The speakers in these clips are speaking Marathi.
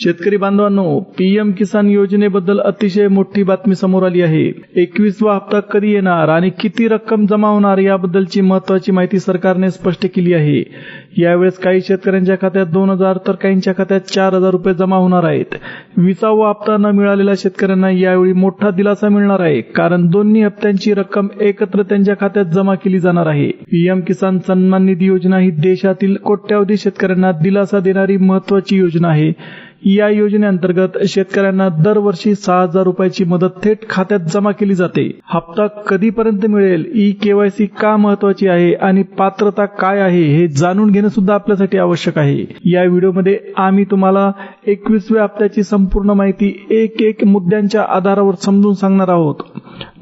शेतकरी बांधवांनो पीएम किसान योजनेबद्दल अतिशय मोठी बातमी समोर आली आहे. एकवीसवा हप्ता कधी येणार आणि किती रक्कम जमा होणार याबद्दलची महत्वाची माहिती सरकारने स्पष्ट केली आहे. यावेळेस काही शेतकऱ्यांच्या खात्यात दोन हजार तर काहींच्या खात्यात चार हजार रुपये जमा होणार आहेत. विसावा हप्ता न मिळालेल्या शेतकऱ्यांना यावेळी मोठा दिलासा मिळणार आहे कारण दोन्ही हप्त्यांची रक्कम एकत्र त्यांच्या खात्यात जमा केली जाणार आहे. पीएम किसान सन्मान निधी योजना ही देशातील कोट्यावधी शेतकऱ्यांना दिलासा देणारी महत्वाची योजना आहे. या योजनेअंतर्गत शेतकऱ्यांना दरवर्षी सहा हजार रुपयाची मदत थेट खात्यात जमा केली जाते. हप्ता कधीपर्यंत मिळेल? ई केवायसी का महत्वाची आहे आणि पात्रता काय आहे हे जाणून घेणं सुद्धा आपल्यासाठी आवश्यक आहे. या व्हिडिओमध्ये आम्ही तुम्हाला एकवीसव्या हप्त्याची संपूर्ण माहिती एक एक मुद्द्यांच्या आधारावर समजून सांगणार आहोत.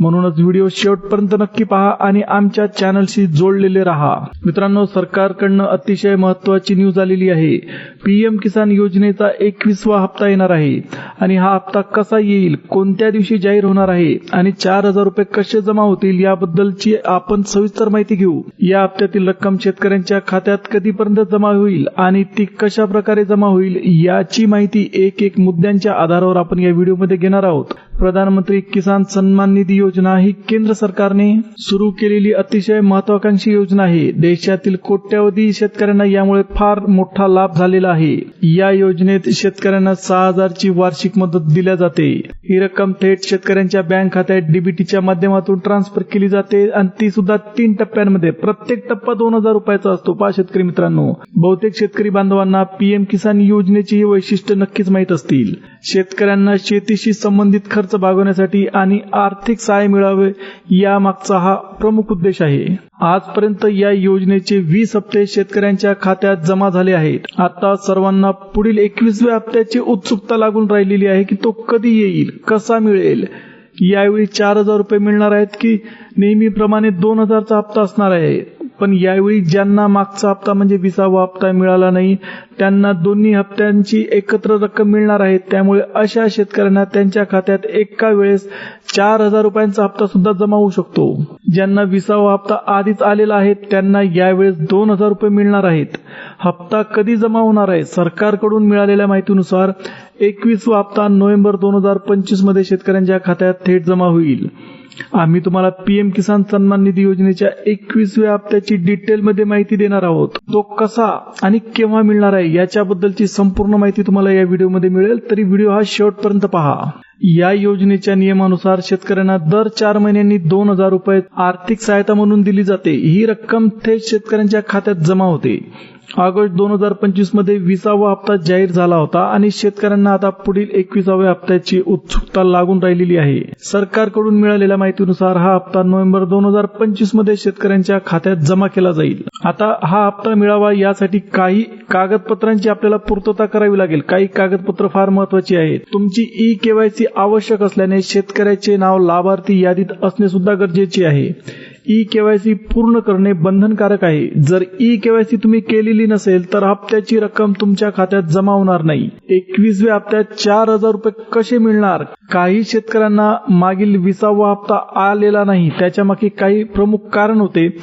म्हणूनच व्हिडिओ शेवटपर्यंत नक्की पहा आणि आमच्या चॅनलशी जोडलेले राहा. मित्रांनो सरकारकडनं अतिशय महत्वाची न्यूज आलेली आहे. पीएम किसान योजनेचा एक एकवीसवा हप्ता येणार आहे. आणि हा हप्ता कसा येईल? कोणत्या दिवशी जाहीर होणार आहे? आणि चार हजार रुपये कसे जमा होतील? याबद्दलची आपण सविस्तर माहिती घेऊ. या हप्त्यातील रक्कम शेतकऱ्यांच्या खात्यात कधीपर्यंत जमा होईल? आणि ती कशा प्रकारे जमा होईल? याची माहिती एक एक मुद्द्यांच्या आधारावर आपण या व्हिडिओमध्ये घेणार आहोत. प्रधानमंत्री किसान सन्मान निधी योजना ही केंद्र सरकारने सुरू केलेली अतिशय महत्वाकांक्षी योजना आहे. देशातील कोट्यावधी शेतकऱ्यांना यामुळे फार मोठा लाभ झालेला आहे. या योजनेत शेत शेतकऱ्यांना सहा हजारची वार्षिक मदत दिल्या जाते. ही रक्कम थेट शेतकऱ्यांच्या बँक खात्यात डीबीटीच्या माध्यमातून ट्रान्सफर केली जाते आणि ती सुद्धा तीन टप्प्यांमध्ये. प्रत्येक टप्पा दोन हजार रुपयाचा असतो. पहा शेतकरी मित्रांनो. बहुतेक शेतकरी बांधवांना पीएम किसान योजनेची ही वैशिष्ट्य नक्कीच माहीत असतील. शेतकऱ्यांना शेतीशी संबंधित खर्च भागवण्यासाठी आणि आर्थिक सहाय्य मिळावे यामागचा हा प्रमुख उद्देश आहे. आजपर्यंत या योजनेचे वीस हप्ते शेतकऱ्यांच्या खात्यात जमा झाले आहेत. आता सर्वांना पुढील एकवीसव्या हप्त्याची उत्सुकता लागून राहिलेली आहे की तो कधी येईल कसा मिळेल? यावेळी चार हजार रुपये मिळणार आहेत की नेहमीप्रमाणे दोन हजारचा हप्ता असणार आहे. पण यावेळी ज्यांना मागचा हप्ता म्हणजे विसावा हप्ता मिळाला नाही त्यांना दोन्ही हप्त्यांची एकत्र रक्कम मिळणार आहे. त्यामुळे अशा शेतकऱ्यांना त्यांच्या खात्यात एका वेळेस चार हजार रुपयांचा हप्ता सुद्धा जमा होऊ शकतो. ज्यांना विसावा हप्ता आधीच आलेला आहे त्यांना यावेळेस दोन हजार रुपये मिळणार आहेत. हप्ता कधी जमा होणार आहे सरकारकडून मिळालेल्या माहितीनुसार एकवीसवा हप्ता नोव्हेंबर दोन हजार पंचवीसमध्ये शेतकऱ्यांच्या खात्यात थेट जमा होईल. आम्ही तुम्हाला पीएम किसान सन्मान निधी योजनेच्या एकवीसव्या हप्त्याची डिटेलमध्ये माहिती देणार आहोत. तो कसा आणि केव्हा मिळणार आहे याच्याबद्दलची संपूर्ण माहिती तुम्हाला या व्हिडिओमध्ये मिळेल. तरी व्हिडिओ हा शेवटपर्यंत पहा. या योजनेच्या नियमानुसार शेतकऱ्यांना दर चार महिन्यांनी दोन हजार रुपये आर्थिक सहायता म्हणून दिली जाते. ही रक्कम थेट शेतकऱ्यांच्या खात्यात जमा होते. ऑगस्ट दोन हजार पंचवीसमध्ये विसावा हप्ता जाहीर झाला होता आणि शेतकऱ्यांना आता पुढील एकविसाव्या हप्त्याची उत्सुकता लागून राहिलेली आहे. सरकारकडून मिळालेल्या माहितीनुसार हा हप्ता नोव्हेंबर दोन हजार पंचवीसमध्ये शेतकऱ्यांच्या खात्यात जमा केला जाईल. आता हा हप्ता मिळावा यासाठी काही कागदपत्रांची आपल्याला पूर्तता करावी लागेल. काही कागदपत्र फार महत्वाची आहेत. तुमची ई केवायसी आवश्यक असल्याने शेतकऱ्याचे नाव लाभार्थी यादीत असणे सुद्धा गरजेचे आहे. ई केवायसी पूर्ण करणे बंधनकारक आहे. जर ई केवायसी तुम्ही केलेली नसेल तर हप्त्याची रक्कम तुमच्या खात्यात जमा होणार नाही. एकवीसव्या हप्त्यात चार हजार रुपये कसे मिळणार? काही शेतकऱ्यांना मागील विसावा हप्ता आलेला नाही. त्याच्यामागे काही प्रमुख कारण होते.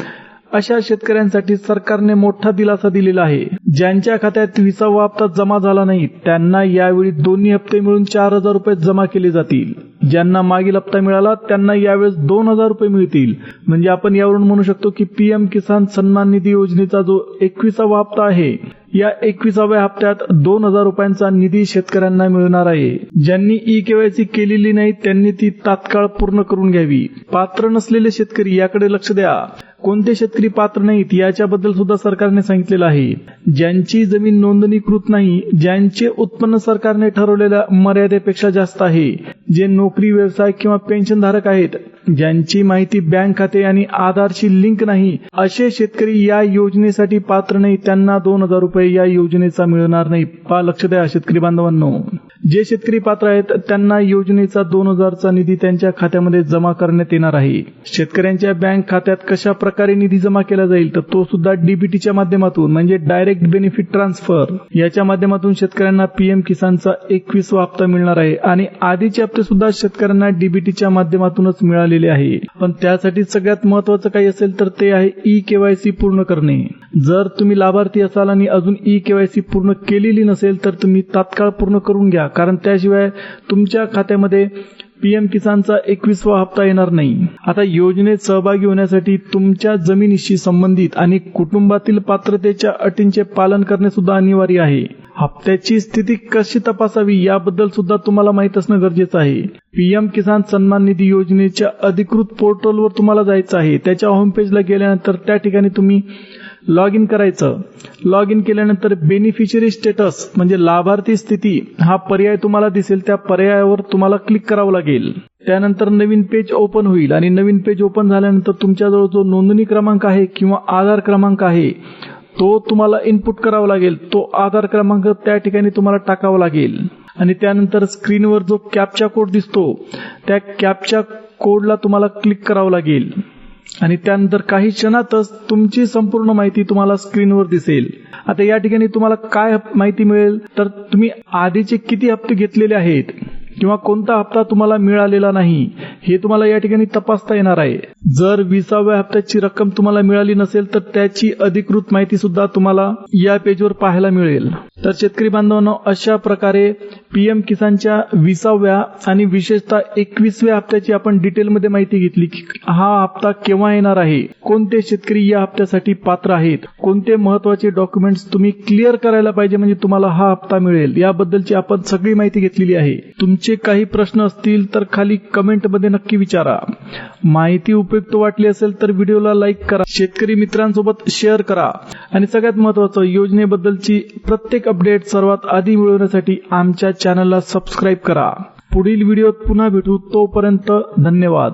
अशा शेतकऱ्यांसाठी सरकारने मोठा दिलासा दिलेला आहे. ज्यांच्या खात्यात विसावा हप्ता जमा झाला नाही त्यांना यावेळी दोन्ही हप्ते मिळून चार हजार रुपये जमा केले जातील. ज्यांना मागील हप्ता मिळाला त्यांना यावेळेस दोन हजार रुपये मिळतील. म्हणजे आपण यावरून म्हणू शकतो की पीएम किसान सन्मान निधी योजनेचा जो एकविसावा हप्ता आहे या एकविसाव्या हप्त्यात दोन हजार रुपयांचा निधी शेतकऱ्यांना मिळणार आहे. ज्यांनी ई केवायसी केलेली नाही त्यांनी ती तात्काळ पूर्ण करून घ्यावी. पात्र नसलेले शेतकरी याकडे लक्ष द्या. कोणते शेतकरी पात्र नाहीत याच्याबद्दल सुद्धा सरकारने सांगितलेलं आहे. ज्यांची जमीन नोंदणीकृत नाही ज्यांचे उत्पन्न सरकारने ठरवलेल्या मर्यादेपेक्षा जास्त आहे जे नोकरी व्यवसाय किंवा पेन्शनधारक आहेत. ज्यांची माहिती बँक खाते आणि आधारशी लिंक नाही असे शेतकरी या योजनेसाठी पात्र नाही त्यांना दोन हजार रुपये या योजनेचा मिळणार नाही. पा लक्ष द्या शेतकरी बांधवांनो. जे शेतकरी पात्र आहेत त्यांना योजनेचा दोन हजारचा निधी त्यांच्या खात्यामध्ये जमा करण्यात येणार आहे. शेतकऱ्यांच्या बँक खात्यात कशा प्रकारे निधी जमा केला जाईल तर तो सुद्धा डीबीटीच्या माध्यमातून म्हणजे डायरेक्ट बेनिफिट ट्रान्सफर. याच्या माध्यमातून शेतकऱ्यांना पीएम किसानचा एकवीसवा हप्ता मिळणार आहे आणि आधीचे हप्ते सुद्धा शेतकऱ्यांना डीबीटीच्या माध्यमातूनच मिळालेले आहे. पण त्यासाठी सगळ्यात महत्वाचं काही असेल तर ते आहे ई केवायसी पूर्ण करणे. जर तुम्ही लाभार्थी असाल आणि अजून ई केवायसी पूर्ण केलेली नसेल तर तुम्ही तात्काळ पूर्ण करून घ्या. कारण त्याशिवाय तुमच्या खात्यामध्ये पीएम किसानचा एकवीसवा हप्ता येणार नाही. आता योजनेत सहभागी होण्यासाठी तुमच्या जमिनीशी संबंधित आणि कुटुंबातील पात्रतेच्या अटींचे पालन करणे सुद्धा अनिवार्य आहे. हप्त्याची स्थिती कशी तपासावी याबद्दल सुद्धा तुम्हाला माहीत असणं गरजेचं आहे. पीएम किसान सन्मान निधी योजनेच्या अधिकृत पोर्टलवर तुम्हाला जायचं आहे. त्याच्या होमपेजला गेल्यानंतर त्या ठिकाणी तुम्ही लॉग इन करायचं. लॉग इन केल्यानंतर बेनिफिशरी स्टेटस म्हणजे लाभार्थी स्थिती हा पर्याय तुम्हाला दिसेल. त्या पर्यायावर तुम्हाला क्लिक करावं लागेल. त्यानंतर नवीन पेज ओपन होईल आणि नवीन पेज ओपन झाल्यानंतर तुमच्याजवळ जो नोंदणी क्रमांक आहे किंवा आधार क्रमांक आहे तो तुम्हाला इनपुट करावा लागेल. तो आधार क्रमांक त्या ठिकाणी तुम्हाला टाकावा लागेल. आणि त्यानंतर स्क्रीनवर जो कॅपचा कोड दिसतो त्या कॅपच्या कोडला तुम्हाला क्लिक करावं लागेल. आणि त्यानंतर काही क्षणातच तुमची संपूर्ण माहिती तुम्हाला स्क्रीनवर दिसेल. आता या ठिकाणी तुम्हाला काय माहिती मिळेल? तर तुम्ही आधीचे किती हप्ते घेतलेले आहेत? किंवा कोणता हप्ता तुम्हाला मिळालेला नाही हे तुम्हाला या ठिकाणी तपासता येणार आहे. जर विसाव्या हप्त्याची रक्कम तुम्हाला मिळाली नसेल तर त्याची अधिकृत माहिती सुद्धा तुम्हाला या पेजवर पाहायला मिळेल. तर शेतकरी बांधवांनो अशा प्रकारे पीएम किसानच्या विसाव्या आणि विशेषतः एकवीसव्या हप्त्याची आपण डिटेलमध्ये माहिती घेतली की हा हप्ता केव्हा येणार आहे कोणते शेतकरी या हप्त्यासाठी पात्र आहेत कोणते महत्त्वाचे डॉक्युमेंट्स तुम्ही क्लिअर करायला पाहिजे म्हणजे तुम्हाला हा हप्ता मिळेल याबद्दलची आपण सगळी माहिती घेतलेली आहे. तुमचे काही प्रश्न असतील तर खाली कमेंटमध्ये नक्की विचारा. माहिती उपयुक्त वाटली असेल तर व्हिडिओला लाईक करा. शेतकरी मित्रांसोबत शेअर करा. आणि सगळ्यात महत्वाचं योजनेबद्दलची प्रत्येक अपडेट सर्वात आधी मिळवण्यासाठी आमच्या चॅनलला सबस्क्राईब करा. पुढील व्हिडिओत पुन्हा भेटू तोपर्यंत धन्यवाद.